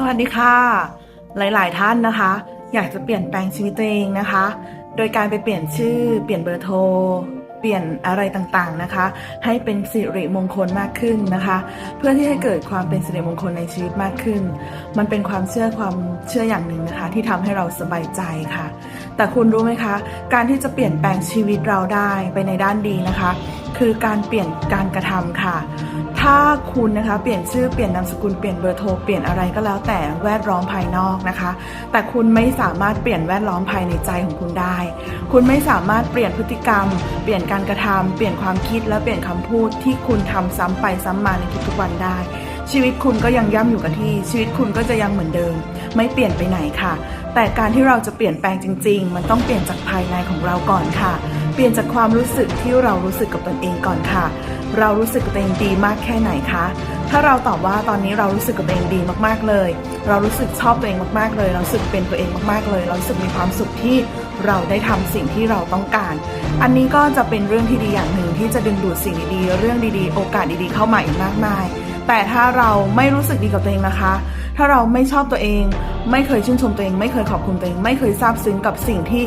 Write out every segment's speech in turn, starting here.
สวัสดีค่ะ หลายๆ ท่านนะคะ อยากจะเปลี่ยนแปลงชีวิตตัวเองนะคะ โดยการไปเปลี่ยนชื่อ เปลี่ยนเบอร์โทร เปลี่ยนอะไรต่างๆนะคะ ให้เป็นสิริมงคลมากขึ้นนะคะ เพื่อที่ให้เกิดความเป็นสิริมงคลในชีวิตมากขึ้น มันเป็นความเชื่อความเชื่ออย่างหนึ่งนะคะ ที่ทำให้เราสบายใจค่ะ แต่คุณรู้ไหมคะ การที่จะเปลี่ยนแปลงชีวิตเราได้ไปในด้านดีนะคะ คือการเปลี่ยนการกระทำค่ะ ถ้าคุณนะคะเปลี่ยนชื่อเปลี่ยนนามสกุลเปลี่ยนเบอร์โทรเปลี่ยนอะไรก็แล้วแต่แวดล้อมภายนอกนะคะ แต่คุณไม่สามารถเปลี่ยนแวดล้อมภายในใจของคุณได้ คุณไม่สามารถเปลี่ยนพฤติกรรม เปลี่ยนการกระทำเปลี่ยนความคิดและเปลี่ยนคำพูดที่คุณทำซ้ำไปซ้ำมาในทุกๆวันได้ ชีวิตคุณก็ยังย่ำอยู่กับที่ ชีวิตคุณก็จะยังเหมือนเดิม ไม่เปลี่ยนไปไหนค่ะ แต่การที่เราจะเปลี่ยนแปลงจริง ๆ มันต้องเปลี่ยนจากภายในของเราก่อนค่ะ เปลี่ยนจากความรู้สึกที่เรารู้สึกกับตนเองก่อนค่ะ เรารู้สึกกับตัวเองดีมากแค่ไหนคะ ถ้าเราตอบว่าตอนนี้เรารู้สึกกับตัวเองดีมากๆเลย เรารู้สึกชอบตัวเองมากๆเลย เราสึกเป็นตัวเองมากๆเลย เราสึกมีความสุขที่เราได้ทำสิ่งที่เราต้องการ อันนี้ก็จะเป็นเรื่องที่ดีอย่างหนึ่งที่จะดึงดูดสิ่งดีๆ เรื่องดีๆ โอกาสดีๆ เข้ามาอีกมากมาย แต่ถ้าเราไม่รู้สึกดีกับตัวเองนะคะ ถ้าเราไม่ชอบตัวเอง ไม่เคยชื่นชมตัวเอง ไม่เคยขอบคุณตัวเอง ไม่เคยซาบซึ้งกับสิ่งที่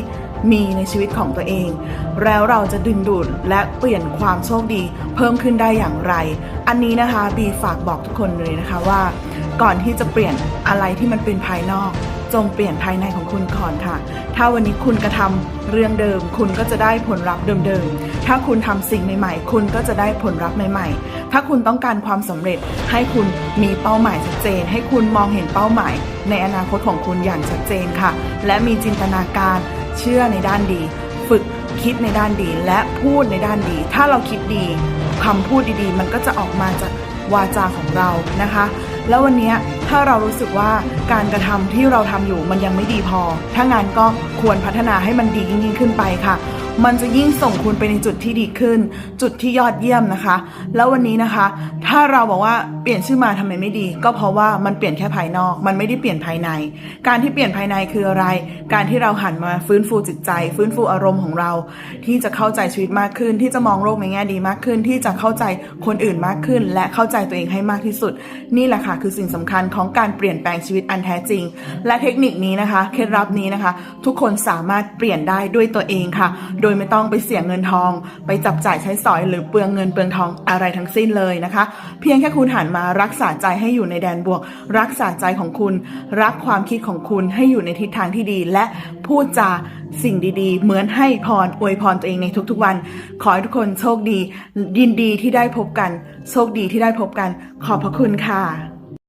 มีในชีวิตของตัวเอง แล้วเราจะดึงดูดและเปลี่ยนความโชคดี เพิ่มขึ้นได้อย่างไร อันนี้นะคะบีฝากบอกทุกคนเลยนะคะว่า ก่อนที่จะเปลี่ยนอะไรที่มันเป็นภายนอก จงเปลี่ยนภายในของคุณก่อนค่ะ ถ้าวันนี้คุณกระทำเรื่องเดิม คุณก็จะได้ผลลัพธ์เดิมๆ ถ้าคุณทำสิ่งใหม่ๆ คุณก็จะได้ผลลัพธ์ใหม่ๆ ถ้าคุณต้องการความสำเร็จให้คุณมีเป้าหมายชัดเจน ให้คุณมองเห็นเป้าหมาย ในอนาคตของคุณอย่างชัดเจนค่ะ และมีจินตนาการเชื่อในด้านดี ฝึกคิดในด้านดีและพูดในด้านดี ถ้าเราคิดดีคำพูดดีๆ มันก็จะออกมาจากวาจาของเรานะคะ แล้ววันนี้ ถ้าเรารู้สึกว่าการกระทำที่เราทำอยู่มันยังไม่ดีพอ ถ้างานก็ควรพัฒนาให้มันดียิ่งขึ้นไปค่ะ มันจะยิ่งส่งคุณไปในจุดที่ดีขึ้น จุดที่ยอดเยี่ยมนะคะ แล้ววันนี้นะคะ ถ้าเราบอกว่าเปลี่ยนชื่อมาทำไมไม่ดี ก็เพราะว่ามันเปลี่ยนแค่ภายนอก มันไม่ได้เปลี่ยนภายใน การที่เปลี่ยนภายในคืออะไร การที่เราหันมาฟื้นฟูจิตใจ ฟื้นฟูอารมณ์ของเรา ที่จะเข้าใจชีวิตมากขึ้น ที่จะมองโลกในแง่ดีมากขึ้น ที่จะเข้าใจคนอื่นมากขึ้น และเข้าใจตัวเองให้มากที่สุด นี่แหละค่ะคือสิ่งสำคัญของการเปลี่ยนแปลงชีวิตอันแท้จริง และเทคนิคนี้นะคะ เคล็ดลับนี้นะคะ ทุกคนสามารถเปลี่ยนได้ด้วยตัวเองค่ะโดยไม่ต้องไปเสียเงินทอง ไปจับจ่ายใช้สอยหรือเปลืองเงินเปลืองทองอะไรทั้งสิ้นเลยนะคะ เพียงแค่คุณหันมารักษาใจให้อยู่ในแดนบวก รักษาใจของคุณ รักความคิดของคุณให้อยู่ในทิศทางที่ดี และพูดจาสิ่งดีๆ เหมือนให้พรอวยพรตัวเองในทุกๆวัน ขอให้ทุกคนโชคดี ยินดีที่ได้พบกัน โชคดีที่ได้พบกัน ขอบพระคุณค่ะ